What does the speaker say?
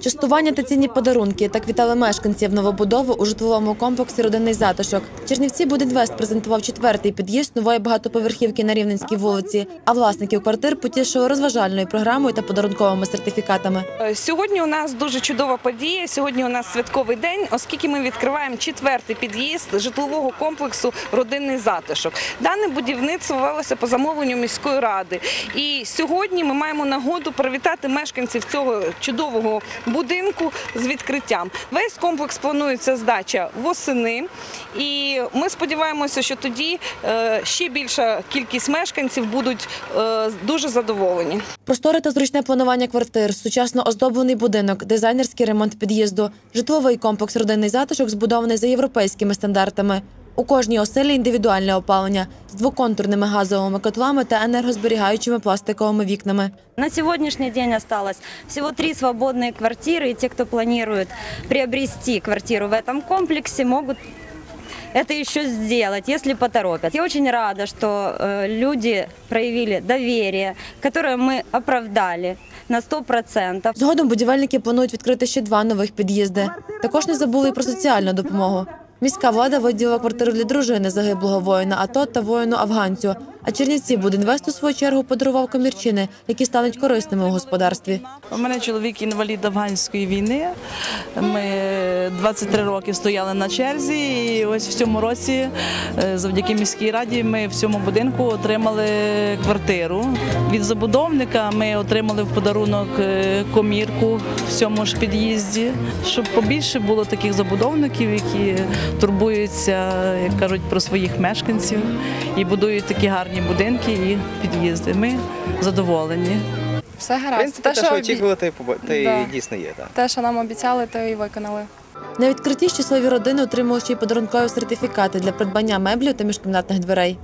Частування та цінні подарунки так вітали мешканців новобудови у житловому комплексі Родинний затишок. Чернівці Будінвест презентував четвертий під'їзд нової багатоповерхівки на Рівненській вулиці. А власників квартир потішили розважальною програмою та подарунковими сертифікатами. Е, Сьогодні у нас дуже чудова подія. Сьогодні у нас святковий день, оскільки ми відкриваємо четвертий під'їзд житлового комплексу Родинний затишок. Дане будівництво велося по замовленню міської ради. І сьогодні ми маємо нагоду привітати мешканців цього чудового будинку з відкриттям. Весь комплекс планується здача восени, і ми сподіваємося, що тоді е, ще більша кількість мешканців будуть е, дуже задоволені. Просторе та зручне планування квартир, сучасно оздоблений будинок, дизайнерський ремонт під'їзду, житловий комплекс родинний затишок збудований за європейськими стандартами. У кожній оселі індивідуальне опалення з двоконтурними газовими котлами та енергозберігаючими пластиковими вікнами. На сегодняшний день осталось всего три свободные квартиры, и те, кто планирует приобрести квартиру в этом комплексе, могут это еще сделать, если поторопят. Я очень рада, что э, люди проявили доверие, которое мы оправдали на 100%. Згодом будівельники планують відкрити ще два нових під'їзди. Також не забули і про соціальну допомогу. Міська влада виділила квартиру для дружини загиблого воїна АТО та воїну афганцю. А Чернівці Будінвест у свою чергу подарував комірчини, які стануть корисними у господарстві. У мене чоловік інвалід афганської війни. Ми 23 роки стояли на черзі, і ось в цьому році, е, завдяки міській раді, ми в цьому будинку отримали квартиру. Від забудовника ми отримали в подарунок е, комірку в цьому ж під'їзді, щоб побільше було таких забудовників, які турбуються, як кажуть, про своїх мешканців і будують такі гарні будинки і під'їзди. Ми задоволені. Все В гаразд. принципі, те, що очікувати, очікували, те Да. дійсно є. Так. те, що нам обіцяли, то і виконали. На відкритті щасливі родини отримали ще й подарункові сертифікати для придбання меблів та міжкімнатних дверей.